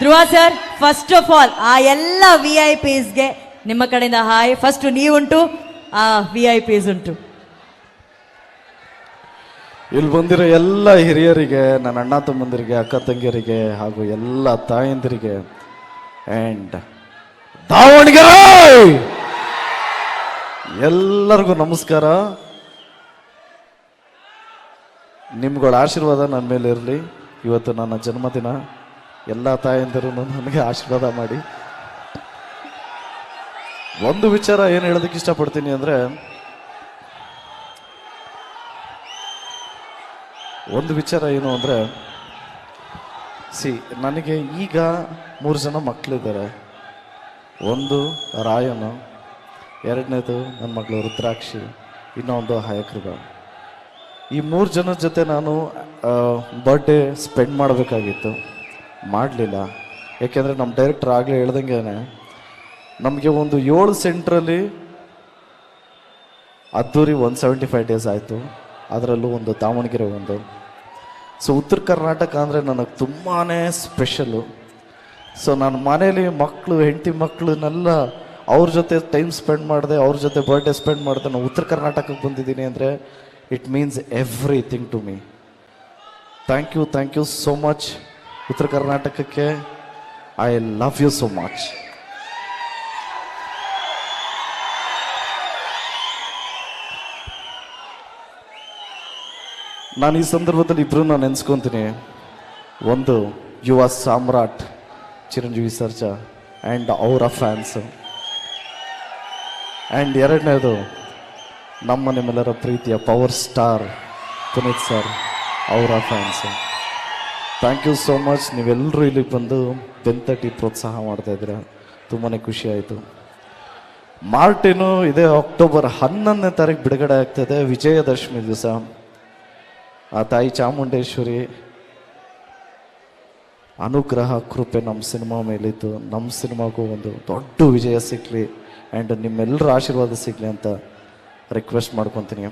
Dhruva sir first of all ಆ ಎಲ್ಲ V I ಪಿಸ್ಗೆ ನಿಮ್ಮ ಕಡೆಯಿಂದ ಹಾಯ್. ಫಸ್ಟ್ ನೀವುಂಟು, ಆ ವಿ ಐ ಪಿಸ್ ಉಂಟು. ಇಲ್ಲಿ ಬಂದಿರೋ ಎಲ್ಲ ಹಿರಿಯರಿಗೆ, ನನ್ನ ಅಣ್ಣ ತಮ್ಮಂದಿರಿಗೆ, ಅಕ್ಕ ತಂಗಿಯರಿಗೆ ಹಾಗೂ ಎಲ್ಲ ತಾಯಂದಿರಿಗೆ ಆ್ಯಂಡ್ ದಾವಣಗೆರೆ! ಎಲ್ಲರಿಗೂ ನಮಸ್ಕಾರ. ನಿಮ್ಗಳ ಆಶೀರ್ವಾದ ನನ್ನ ಮೇಲೆ ಇರಲಿ. ಇವತ್ತು ನನ್ನ ಜನ್ಮದಿನ. ಎಲ್ಲ ತಾಯಂದಿರು ನನಗೆ ಆಶೀರ್ವಾದ ಮಾಡಿ. ಒಂದು ವಿಚಾರ ಏನು ಹೇಳೋದಕ್ಕೆ ಇಷ್ಟಪಡ್ತೀನಿ ಅಂದರೆ, ಒಂದು ವಿಚಾರ ಏನು ಅಂದರೆ, ಸಿ, ನನಗೆ ಈಗ ಮೂರು ಜನ ಮಕ್ಕಳಿದ್ದಾರೆ ಒಂದು ರಾಯನು, ಎರಡನೇದು ನನ್ನ ಮಗಳು ರುದ್ರಾಕ್ಷಿ, ಇನ್ನೊಂದು ಹಯಕೃಗ ಈ ಮೂರು ಜನದ ಜೊತೆ ನಾನು ಬರ್ಡೇ ಸ್ಪೆಂಡ್ ಮಾಡಬೇಕಾಗಿತ್ತು. ಮಾಡಲಿಲ್ಲ. ಏಕೆಂದರೆ ನಮ್ಮ ಡೈರೆಕ್ಟರ್ ಆಗಲೇ ಹೇಳ್ದಂಗೆ ನಮಗೆ ಒಂದು ಏಳು ಸೆಂಟ್ರಲ್ಲಿ ಅದ್ದೂರಿ ಒನ್ ಸೆವೆಂಟಿ ಫೈವ್ ಡೇಸ್ ಆಯಿತು. ಅದರಲ್ಲೂ ಒಂದು ದಾವಣಗೆರೆ ಒಂದು. ಸೊ ಉತ್ತರ ಕರ್ನಾಟಕ ಅಂದರೆ ನನಗೆ ತುಂಬಾ ಸ್ಪೆಷಲು ಸೊ ನಾನು ಮನೇಲಿ ಮಕ್ಕಳು ಹೆಂಡತಿ ಮಕ್ಕಳನ್ನೆಲ್ಲ ಅವ್ರ ಜೊತೆ ಟೈಮ್ ಸ್ಪೆಂಡ್ ಮಾಡಿದೆ, ಅವ್ರ ಜೊತೆ ಬರ್ಡೇ ಸ್ಪೆಂಡ್ ಮಾಡಿದೆ, ನಾನು ಉತ್ತರ ಕರ್ನಾಟಕಕ್ಕೆ ಬಂದಿದ್ದೀನಿ ಅಂದರೆ it means everything to me thank you thank you so much ಉತ್ತರ ಕರ್ನಾಟಕಕ್ಕೆ I love you so much ನಾನು ಈ ಸಂದರ್ಭದಲ್ಲಿ ಇಬ್ಬರು ನಾನು ನೆನೆಸ್ಕೊತೀನಿ. ಒಂದು ಯುವ ಸಾಮ್ರಾಟ್ ಚಿರಂಜೀವಿ ಸರ್ಜಾ ಆ್ಯಂಡ್ ಅವರ ಫ್ಯಾನ್ಸು ಆ್ಯಂಡ್ ಎರಡನೇದು, ನಮ್ಮ ನಿಮ್ಮೆಲ್ಲರ ಪ್ರೀತಿಯ ಪವರ್ ಸ್ಟಾರ್ ಪುನೀತ್ ಸರ್ ಅವರ fans thank you so much ನೀವೆಲ್ಲರೂ ಇಲ್ಲಿಗೆ ಬಂದು ಬೆಂತಟ್ಟಿ ಪ್ರೋತ್ಸಾಹ ಮಾಡ್ತಾ ಇದ್ದೀರಾ? ತುಂಬಾ ಖುಷಿ ಆಯಿತು. ಮಾರ್ಟಿನು ಇದೇ ಅಕ್ಟೋಬರ್ ಹನ್ನೊಂದನೇ ತಾರೀಕು ಬಿಡುಗಡೆ ಆಗ್ತದೆ ವಿಜಯದಶಮಿ ದಿವಸ. ಆ ತಾಯಿ ಚಾಮುಂಡೇಶ್ವರಿ ಅನುಗ್ರಹ, ಕೃಪೆ ನಮ್ಮ ಸಿನಿಮಾ ಮೇಲಿತ್ತು. ನಮ್ಮ ಸಿನಿಮಾಗೂ ಒಂದು ದೊಡ್ಡ ವಿಜಯ ಸಿಗಲಿ ಆ್ಯಂಡ್ ನಿಮ್ಮೆಲ್ಲರ ಆಶೀರ್ವಾದ ಸಿಗಲಿ ಅಂತ ರಿಕ್ವೆಸ್ಟ್ ಮಾಡ್ಕೊತೀನಿ.